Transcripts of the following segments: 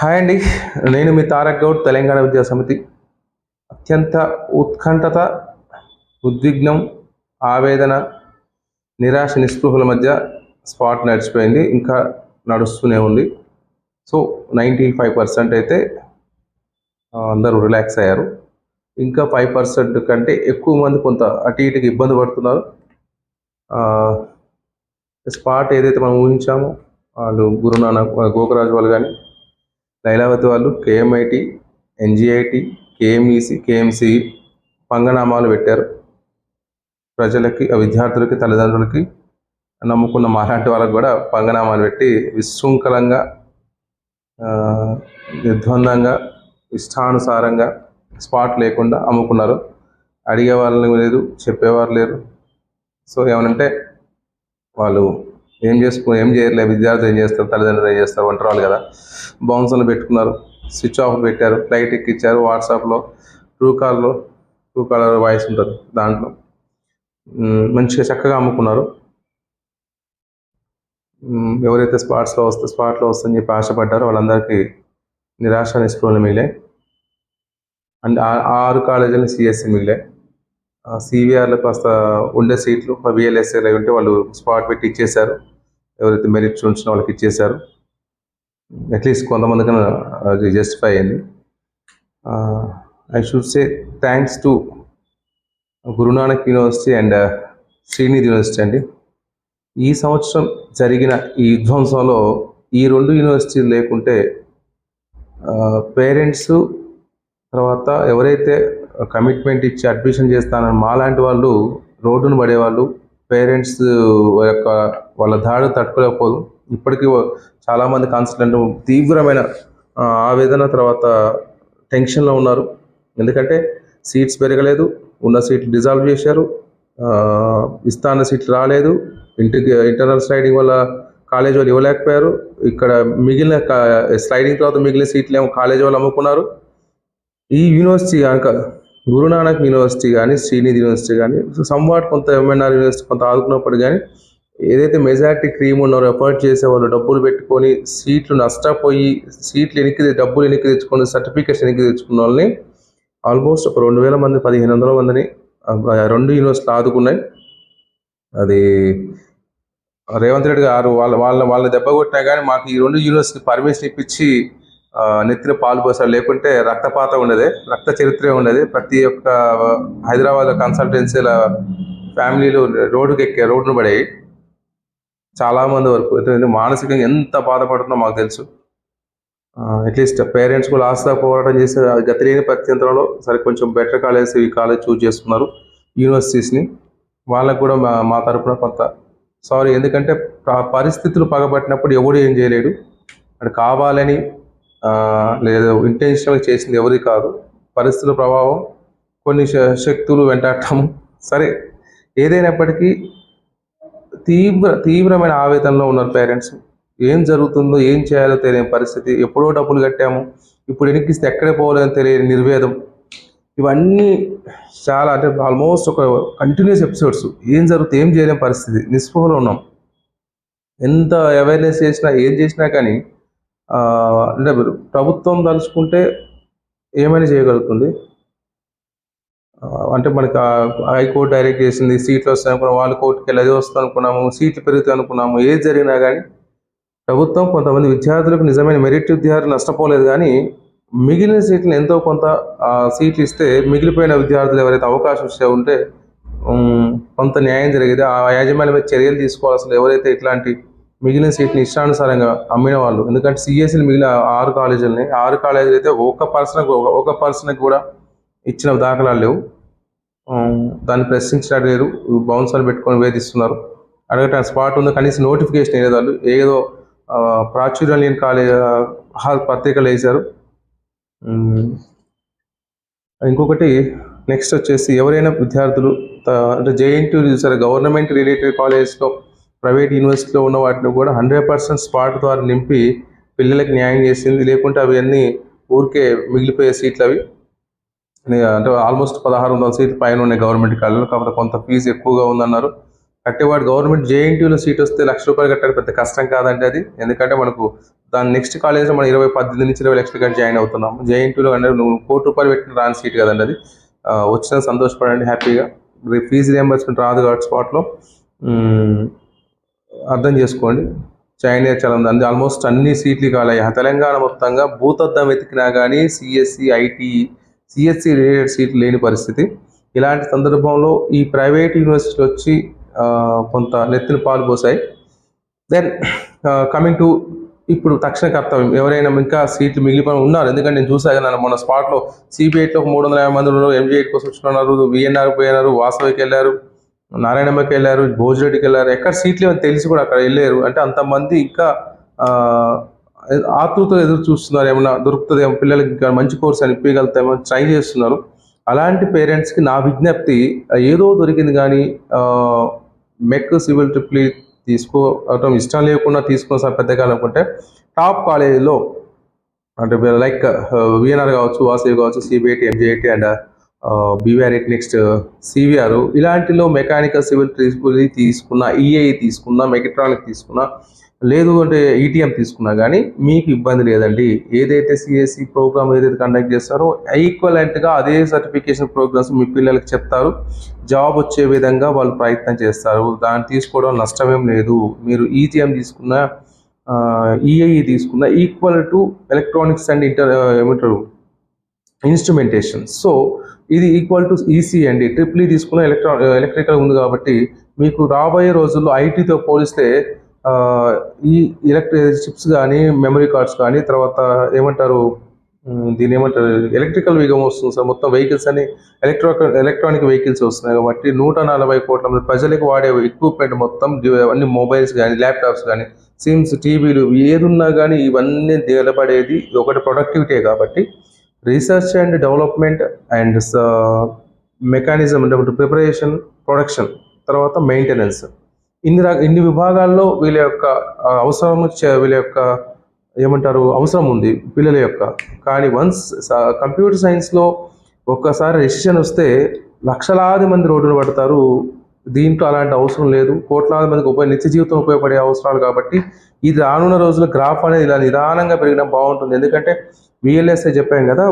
Hi అండి. నేను మీ తారక్ గౌడ్ తెలంగాణ విద్యా సమితి. అత్యంత ఉత్కంఠత ఉద్విగ్నం ఆవేదన నిరాశ నిస్పృహల మధ్య స్పాట్ నడిచిపోయింది. ఇంకా నడుస్తూనే ఉంది. సో నైంటీ ఫైవ్ పర్సెంట్ అయితే అందరూ రిలాక్స్ అయ్యారు. ఇంకా ఫైవ్ పర్సెంట్ కంటే ఎక్కువ మంది కొంత అటు ఇటుకి ఇబ్బంది పడుతున్నారు. స్పాట్ ఏదైతే మనం ఊహించామో వాళ్ళు గురునానక్ గోకరాజు వాళ్ళు కానీ లైలావతి వాళ్ళు కేఎంఐటి ఎన్జిఐటి కేఎంఈసి కేఎంసి పంగనామాలు పెట్టారు. ప్రజలకి ఆ విద్యార్థులకి తల్లిదండ్రులకి నమ్ముకున్న మాలాంటి వాళ్ళకి కూడా పంగనామాలు పెట్టి విశృంఖలంగా నిర్ద్వందంగా ఇష్టానుసారంగా స్పాట్ లేకుండా అమ్ముకున్నారు. అడిగే వాళ్ళని లేదు చెప్పేవారు లేరు. సో ఏమనంటే వాళ్ళు ఏం చేసుకో ఏం చేయట్లేదు విద్యార్థులు ఏం చేస్తారు? తల్లిదండ్రులు ఏం చేస్తారు? ఒంటరి వాళ్ళు కదా బౌన్సర్లు పెట్టుకున్నారు. స్విచ్ ఆఫ్ పెట్టారు. ఫ్లైట్ ఎక్కిచ్చారు. వాట్సాప్లో ట్రూ కాల్లో ట్రూ కాలర్ వాయిస్ ఉంటుంది దాంట్లో. మంచిగా చక్కగా అమ్ముకున్నారు. ఎవరైతే స్పాట్స్లో వస్తే స్పాట్లో వస్తుందని చెప్పి ఆశపడ్డారో వాళ్ళందరికీ నిరాశ నిస్పృహలు మిగిలాయి. అండ్ ఆ- ఆరు కాలేజీలు సిఎస్సి మిగిలాయి. సివిఆర్లో కాస్త ఉండే సీట్లు విఎల్ఎస్ఏ అవి ఉంటే వాళ్ళు స్పాట్ పెట్టి ఇచ్చేశారు. ఎవరైతే మెరిట్ స్టూడెంట్స్ వాళ్ళకి ఇచ్చేశారు. అట్లీస్ట్ కొంతమందికి అది జస్టిఫై అయింది. I should say thanks to Guru Nanak university and Srinidhi university అండి. ఈ సంవత్సరం జరిగిన ఈ విధ్వంసంలో ఈ రెండు యూనివర్సిటీలు లేకుంటే పేరెంట్స్ తర్వాత ఎవరైతే కమిట్మెంట్ ఇచ్చి అడ్మిషన్ చేస్తానని మాలాంటి వాళ్ళు రోడ్డును పడేవాళ్ళు పేరెంట్స్ యొక్క వాళ్ళ దాడి తట్టుకోలేకపోదు. ఇప్పటికీ చాలామంది కాన్సల్టెంట్ తీవ్రమైన ఆవేదన తర్వాత టెన్షన్లో ఉన్నారు. ఎందుకంటే సీట్స్ పెరగలేదు ఉన్న సీట్లు డిజాల్వ్ చేశారు ఇస్తాన సీట్లు రాలేదు ఇంటికి ఇంటర్నల్ స్లైడింగ్ వల్ల కాలేజ్ వాళ్ళు ఇవ్వలేకపోయారు. ఇక్కడ మిగిలిన స్లైడింగ్ తర్వాత మిగిలిన సీట్లు ఏమో కాలేజ్ వాళ్ళు అమ్ముకున్నారు. ఈ యూనివర్సిటీ కనుక గురునానక్ యూనివర్సిటీ కానీ శ్రీనిధి యూనివర్సిటీ కానీ సంవాట్ కొంత ఎంఎన్ఆర్ యూనివర్సిటీ కొంత ఆదుకున్నప్పుడు కానీ ఏదైతే మెజారిటీ క్రీమ్ ఉన్నారో ఎఫర్ట్ చేసే వాళ్ళు డబ్బులు పెట్టుకొని సీట్లు నష్టపోయి సీట్లు వెనక్కి డబ్బులు వెనక్కి తెచ్చుకొని సర్టిఫికేట్స్ వెనక్కి తెచ్చుకున్న వాళ్ళని ఆల్మోస్ట్ ఒక రెండు వేల మంది పదిహేను వందల మందిని రెండు యూనివర్సిటీలు ఆదుకున్నాయి. అది రేవంత్ రెడ్డి గారు వాళ్ళ వాళ్ళ వాళ్ళ దెబ్బ కొట్టినా కానీ మాకు ఈ రెండు యూనివర్సిటీ పర్మిషన్ ఇప్పించి నెత్తిన పాలు పోసారు లేకుంటే రక్తపాతం ఉండేది. రక్త చరిత్ర ఉండేది. ప్రతి ఒక్క హైదరాబాద్ కన్సల్టెన్సీల ఫ్యామిలీలు రోడ్డుకి ఎక్కే రోడ్డును పడేవి చాలా మంది వరకు. మానసికంగా ఎంత బాధపడుతుందో మాకు తెలుసు. అట్లీస్ట్ పేరెంట్స్ కూడా ఆస్తా పోరాటం చేసే గతి లేని ప్రత్యంతరంలో సరే కొంచెం బెటర్ కాలేజ్ ఈ కాలేజ్ చూజ్ చేసుకున్నారు యూనివర్సిటీస్ని. వాళ్ళకు కూడా మా మా తరపున కొంత సారీ. ఎందుకంటే పరిస్థితులు పగబట్టినప్పుడు ఎవడు ఏం చేయలేడు. అది కావాలని లేదా ఇంటెన్షనల్గా చేసింది ఎవరి కాదు. పరిస్థితుల ప్రభావం కొన్ని శ- శక్తులు వెంటాడటం సరే ఏదైనప్పటికీ తీవ్ర తీవ్రమైన ఆవేదనలో ఉన్నారు పేరెంట్స్. ఏం జరుగుతుందో ఏం చేయాలో తెలియని పరిస్థితి. ఎప్పుడో డబ్బులు కట్టాము. ఇప్పుడు ఎనికిస్తే ఎక్కడే పోవాలని తెలియని నిర్వేదం. ఇవన్నీ చాలా అంటే ఆల్మోస్ట్ ఒక కంటిన్యూస్ ఎపిసోడ్స్ ఏం జరుగుతుంది ఏం చేయలేని పరిస్థితి. నిస్పృహలో ఉన్నాం. ఎంత అవేర్నెస్ చేసినా ఏం చేసినా కానీ అంటే ప్రభుత్వం తలుచుకుంటే ఏమైనా చేయగలుగుతుంది? అంటే మనకి హైకోర్టు డైరెక్ట్ చేసింది సీట్లు వస్తాయి అనుకున్నాం వాళ్ళు కోర్టుకి వెళ్ళి అది వస్తాం అనుకున్నాము సీట్లు పెరుగుతాయి అనుకున్నాము ఏది జరిగినా కానీ ప్రభుత్వం కొంతమంది విద్యార్థులకు నిజమైన మెరిట్ విద్యార్థులు నష్టపోలేదు కానీ మిగిలిన సీట్లు ఎంతో కొంత ఆ, సీట్లు ఇస్తే మిగిలిపోయిన విద్యార్థులు ఎవరైతే అవకాశం ఇస్తే ఉంటే కొంత న్యాయం జరిగేది. ఆ యాజమాన్యం మీద చర్యలు తీసుకోవాల్సిన ఎవరైతే ఇట్లాంటి మిగిలిన సీట్ని ఇష్టానుసారంగా అమ్మిన వాళ్ళు. ఎందుకంటే సిఎస్సీలు మిగిలిన ఆరు కాలేజీలని ఆరు కాలేజీలు అయితే ఒక పర్సన్ ఒక పర్సన్కి కూడా ఇచ్చిన దాఖలాలు లేవు. దాన్ని ప్రశ్నించడం లేరు బౌన్సర్లు పెట్టుకొని వేధిస్తున్నారు. అడగటం స్పాట్ ఉందో. కనీసం నోటిఫికేషన్ వేయలేదు వాళ్ళు. ఏదో ప్రాచుర్యం లేని కాలేజ్ పత్రికలు వేశారు. ఇంకొకటి నెక్స్ట్ వచ్చేసి ఎవరైనా విద్యార్థులు అంటే జేఎన్టీ చూసారు? గవర్నమెంట్ రిలేటెడ్ కాలేజ్లో ప్రైవేట్ యూనివర్సిటీలో ఉన్న వాటిని కూడా హండ్రెడ్ పర్సెంట్ స్పాట్ ద్వారా నింపి పిల్లలకు న్యాయం చేసింది. లేకుంటే అవన్నీ ఊరికే మిగిలిపోయే సీట్లు అవి. అంటే ఆల్మోస్ట్ పదహారు వందల సీట్లు పైన ఉన్నాయి గవర్నమెంట్ కాలేజీలో. కాకపోతే కొంత ఫీజు ఎక్కువగా ఉందన్నారు. కట్టేవాడు గవర్నమెంట్ జేఎన్టీయూలో సీట్ వస్తే లక్ష రూపాయలు కట్టడం పెద్ద కష్టం కాదండి అది. ఎందుకంటే మనకు దాని నెక్స్ట్ కాలేజ్లో మనం ఇరవై పద్దెనిమిది నుంచి ఇరవై లక్షలు కట్టి జాయిన్ అవుతున్నాం. జేఎన్టీయూలో అంటే నువ్వు కోటి రూపాయలు పెట్టిన రాని సీట్ కదండి అది. వచ్చిన సంతోషపడండి హ్యాపీగా. ఫీజు రియంబర్స్మెంట్ రాదు కాబట్టి స్పాట్లో. అర్థం చేసుకోండి. చైనా చాలా ఉంది. అందు ఆల్మోస్ట్ అన్ని సీట్లు కాలయ్యా తెలంగాణ మొత్తంగా భూతద్దం వెతికినా కానీ సిఎస్సి ఐటీ సిఎస్సి రిలేటెడ్ సీట్లు లేని పరిస్థితి. ఇలాంటి సందర్భంలో ఈ ప్రైవేట్ యూనివర్సిటీలు వచ్చి కొంత నెత్తిన పాలు పోసాయి. దెన్ కమింగ్ టు ఇప్పుడు తక్షణ కర్తవ్యం. ఎవరైనా ఇంకా సీట్లు మిగిలిపోయి ఉన్నారు. ఎందుకంటే నేను చూసా కదా మొన్న స్పాట్లో సిబిఐట్లో మూడు వందల యాభై మంది ఉన్నారు. ఎంజీ ఎయిట్ కోసం వచ్చినారు విఎన్ఆర్ పోయినారు. వాసవికి వెళ్ళారు. నారాయణమ్మకి వెళ్ళారు భోజరెడ్డికి వెళ్ళారు ఎక్కడ సీట్లు ఏమో తెలిసి కూడా అక్కడ వెళ్ళారు. అంటే అంతమంది ఇంకా ఆతృత ఎదురు చూస్తున్నారు. ఏమన్నా దొరుకుతుందేమో పిల్లలకి మంచి కోర్స్ అని ట్రై చేస్తున్నారు. అలాంటి పేరెంట్స్కి నా విజ్ఞప్తి ఏదో దొరికింది కానీ మెక్ సివిల్ ట్రిప్లీ తీసుకోవటం ఇష్టం లేకుండా తీసుకున్న సార్ పెద్దగా అనుకుంటే టాప్ కాలేజీలో అంటే లైక్ విఎన్ఆర్ కావచ్చు వాసవి కావచ్చు CBIT MGIT and BVRIT next CVR ఇలాంటిలో mechanical civil తీసుకుని తీసుకున్న ఈఏ తీసుకున్న మెకట్రానిక్ తీసుకున్న లేదు అంటే ఈటీఎం తీసుకున్నా కానీ మీకు ఇబ్బంది లేదండి. ఏదైతే సిఎస్సి ప్రోగ్రామ్ ఏదైతే కండక్ట్ చేస్తారో ఈక్వలెంట్గా అదే సర్టిఫికేషన్ ప్రోగ్రామ్స్ మీ పిల్లలకి చెప్తారు. జాబ్ వచ్చే విధంగా వాళ్ళు ప్రయత్నం చేస్తారు. దాన్ని తీసుకోవడం నష్టమేం లేదు. మీరు ఈటీఎం తీసుకున్న ఈఐఈ తీసుకున్న equal to electronics and inter ఏమంటారు? ఇన్స్ట్రుమెంటేషన్ సో ఇది ఈక్వల్ టు ఈసీ అండి. ట్రిప్లీ e తీసుకున్న ఎలక్ట్రా ఎలక్ట్రికల్ uh, ఉంది కాబట్టి మీకు రాబోయే రోజుల్లో ఐటీతో పోలిస్తే ఈ ఎలక్ట్రిక్ చిప్స్ కానీ మెమరీ కార్డ్స్ కానీ తర్వాత ఏమంటారు దీని ఏమంటారు ఎలక్ట్రికల్ వేగం వస్తుంది సార్. మొత్తం వెహికల్స్ అని ఎలక్ట్రో ఎలక్ట్రానిక్ వెహికల్స్ వస్తున్నాయి కాబట్టి నూట నలభై కోట్ల మంది ప్రజలకు వాడే ఎక్విప్మెంట్ మొత్తం అన్ని మొబైల్స్ కానీ ల్యాప్టాప్స్ కానీ సిమ్స్ టీవీలు ఏది ఉన్నా కానీ ఇవన్నీ నిలబడేది ఒకటి ప్రొడక్టివిటీ కాబట్టి research and development and mechanism అంటే ప్రిపరేషన్ ప్రొడక్షన్ తర్వాత మెయింటెనెన్స్ ఇన్ని ఇన్ని విభాగాల్లో వీళ్ళ యొక్క అవసరం వీళ్ళ యొక్క ఏమంటారు అవసరం ఉంది పిల్లల యొక్క. కానీ వన్స్ కంప్యూటర్ సైన్స్లో ఒక్కసారి రెసిషన్ వస్తే లక్షలాది మంది రోడ్డున పడతారు. దీంట్లో అలాంటి అవసరం లేదు. కోట్లాది మందికి ఉపయోగ నిత్య జీవితం ఉపయోగపడే అవసరాలు కాబట్టి ఇది రానున్న రోజుల్లో గ్రాఫ్ అనేది ఇలా నిదానంగా పెరగడం బాగుంటుంది. ఎందుకంటే విఎల్ఎస్ఐ చెప్పాం కదా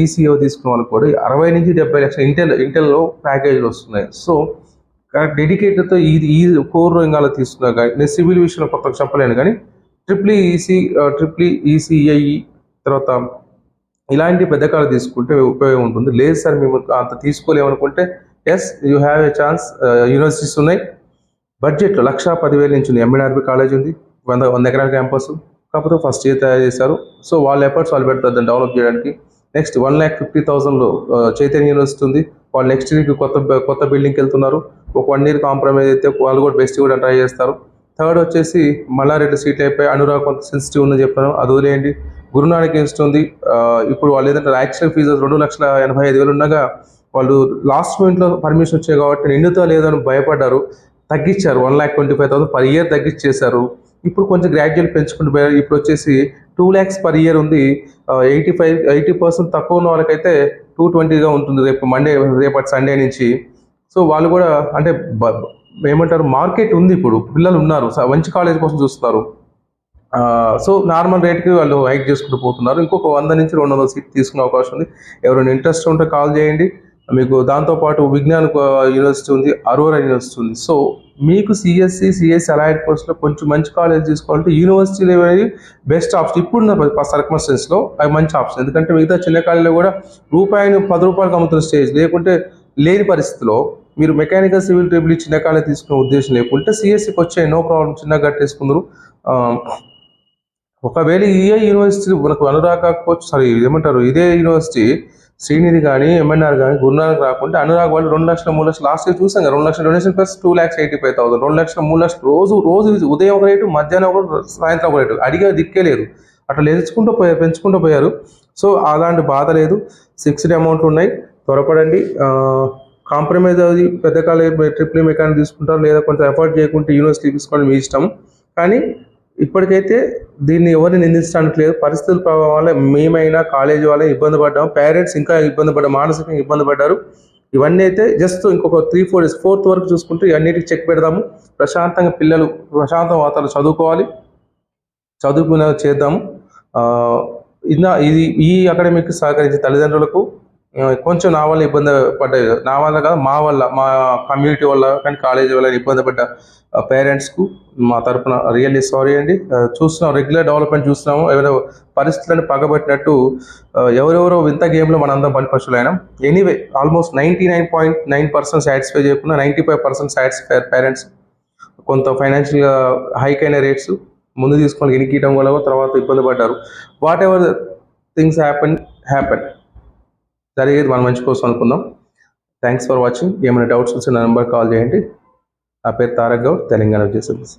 ఈసీఓ తీసుకున్న వాళ్ళు కూడా అరవై నుంచి డెబ్బై లక్షల ఇంటెల్ ఇంటెల్లో ప్యాకేజీలు వస్తున్నాయి. సో డెడికేటెడ్తో ఈ ఈ కోర్ రంగాలు తీసుకున్నా కానీ నేను సివిల్ విషయంలో కొత్తగా చెప్పలేను కానీ ట్రిప్లీ ఈసీ ట్రిప్లీ ఈసీఐఈ తర్వాత ఇలాంటి పెద్దకాలు తీసుకుంటే ఉపయోగం ఉంటుంది. లేదు సార్ మేము అంత తీసుకోలేమనుకుంటే yes you have a chance universities ఉన్నాయి. బడ్జెట్లో లక్ష పదివేల నుంచి ఉంది ఎంఎన్ఆర్బి కాలేజ్ ఉంది. వంద వంద ఎకరాల క్యాంపస్. కాకపోతే ఫస్ట్ ఇయర్ తయారు చేశారు. సో వాళ్ళ ఎఫర్ట్స్ వాళ్ళు పెడతారు దాన్ని డెవలప్ చేయడానికి. నెక్స్ట్ వన్ ల్యాక్ ఫిఫ్టీ థౌసండ్లో చైతన్య యూనివర్సిటీ ఉంది. వాళ్ళు నెక్స్ట్ ఇయర్కి కొత్త కొత్త బిల్డింగ్కి వెళ్తున్నారు. ఒక వన్ ఇయర్ కాంప్రమైజ్ అయితే వాళ్ళు కూడా బెస్ట్ కూడా ట్రై చేస్తారు. థర్డ్ వచ్చేసి మల్లారెడ్డి సీట్ అయిపోయి అనురాగ్ కొంత సెన్సిటివ్ ఉందని చెప్పాను. అది వదిలేయండి. గురునానక్ ఇన్స్టిట్యూట్ ఉంది. ఇప్పుడు వాళ్ళు ఏదంటే యాక్చువల్ ఫీజు రెండు లక్షల ఎనభై ఐదు వేలు ఉండగా వాళ్ళు లాస్ట్ మూమెంట్లో పర్మిషన్ వచ్చాయి కాబట్టి నిండుతో లేదని భయపడ్డారు. తగ్గించారు. One lakh twenty five thousand per year తగ్గించేశారు. ఇప్పుడు కొంచెం గ్రాడ్యువల్ పెంచుకుంటూ పోయారు. ఇప్పుడు వచ్చేసి టూ ల్యాక్స్ పర్ ఇయర్ ఉంది. ఎయిటీ ఫైవ్ ఎయిటీ పర్సెంట్ తక్కువ ఉన్న వాళ్ళకైతే టూ ట్వంటీగా ఉంటుంది రేపు మండే రేపటి సండే నుంచి. సో వాళ్ళు కూడా అంటే ఏమంటారు మార్కెట్ ఉంది ఇప్పుడు. పిల్లలు ఉన్నారు. స- మంచి కాలేజ్ కోసం చూస్తున్నారు. సో నార్మల్ రేట్కి వాళ్ళు హైక్ చేసుకుంటూ పోతున్నారు. ఇంకొక వంద నుంచి రెండు వందల సీట్ తీసుకునే అవకాశం ఉంది. ఎవరైనా ఇంట్రెస్ట్ ఉంటే కాల్ చేయండి. మీకు దాంతోపాటు విజ్ఞాన్ యూనివర్సిటీ ఉంది. అరోరా యూనివర్సిటీ ఉంది. సో మీకు సిఎస్సి సిఎస్సి అలాయిడ్ కోర్స్లో కొంచెం మంచి కాలేజ్ తీసుకోవాలంటే యూనివర్సిటీలు అనేది బెస్ట్ ఆప్షన్ ఇప్పుడున్న సర్కమస్టెన్స్లో అవి మంచి ఆప్షన్ ఎందుకంటే మిగతా చిన్న కాలేజీలో కూడా రూపాయిని పది రూపాయలకు అమ్ముతున్న స్టేజ్ లేకుంటే లేని పరిస్థితిలో మీరు మెకానికల్ సివిల్ ట్రిబుల్ చిన్న కాలేజ్ తీసుకునే ఉద్దేశం లేకుంటే సిఎస్సికి వచ్చే నో ప్రాబ్లం చిన్నగా కట్టేసుకుందరు ఒకవేళ ఇదే యూనివర్సిటీ మనకు అనురాగ్ సారీ ఏమంటారు ఇదే యూనివర్సిటీ శ్రీనిధి కానీ ఎంఎన్ఆర్ కానీ గురునానక్ రాకుంటే అనురాగ్ వాళ్ళు రెండు లక్షల మూడు లక్షలు లాస్ట్ ఇయర్ చూసాం కదా రెండు లక్షల donation plus two lakhs eighty five thousand రెండు లక్షల మూడు లక్షలు రోజు రోజు ఉదయం ఒక రేటు మధ్యాహ్నం ఒక సాయంత్రం ఒక రేటు. అడిగే దిక్కే లేదు. అట్లా లేచుకుంటూ పోయారు పెంచుకుంటూ పోయారు. సో అలాంటి బాధ లేదు. ఫిక్స్డ్ అమౌంట్ ఉన్నాయి. త్వరపడండి. కాంప్రమైజ్ అది పెద్ద కాలేజ్ ట్రిప్లీ మెకానిక్ తీసుకుంటారు లేదా కొంచెం ఎఫర్ట్ చేయకుంటే యూనివర్సిటీ తీసుకోవడం మీ ఇష్టం. కానీ ఇప్పటికైతే దీన్ని ఎవరిని నిందించడానికి లేదు పరిస్థితుల ప్రభావం వల్ల మేమైనా కాలేజీ వాళ్ళే ఇబ్బంది పడ్డాం. పేరెంట్స్ ఇంకా ఇబ్బంది పడ్డారు. మానసికంగా ఇబ్బంది పడ్డారు. ఇవన్నీ అయితే జస్ట్ ఇంకొక త్రీ ఫోర్ డేస్ ఫోర్త్ వరకు చూసుకుంటే ఇవన్నిటికి చెక్ పెడదాము. ప్రశాంతంగా పిల్లలు ప్రశాంత వాతావరణం చదువుకోవాలి. చదువుకునే చేద్దాము. ఇందా ఇది ఈ అకాడమిక్ సహకరించే తల్లిదండ్రులకు కొంచెం నా వల్ల ఇబ్బంది పడ్డాయి నా వల్ల కాదు మా వల్ల మా కమ్యూనిటీ వల్ల కానీ కాలేజీ వల్ల ఇబ్బంది పడ్డ పేరెంట్స్కు మా తరపున రియల్లీ సారీ అండి. చూస్తున్నాం రెగ్యులర్ డెవలప్మెంట్ చూస్తున్నాము. ఎవరో పరిస్థితులను పగబట్టినట్టు ఎవరెవరో వింత గేమ్లో మనందరం బలిపశులైనాం anyway almost ninety nine point nine percent satisfy చేయకుండా ninety five percent satisfy parents కొంత ఫైనాన్షియల్గా హైక్ అయిన రేట్స్ ముందు తీసుకొని ఇనికీయడం వల్ల తర్వాత ఇబ్బంది పడ్డారు. What ever things happen happen జరిగేది మన మంచి కోసం అనుకుందాం? థ్యాంక్స్ ఫర్ వాచింగ్ ఏమైనా డౌట్స్ వస్తే నా నెంబర్ కాల్ చేయండి. నా పేరు తారక్ గౌడ్. తెలంగాణ విజయ సర్వీస్.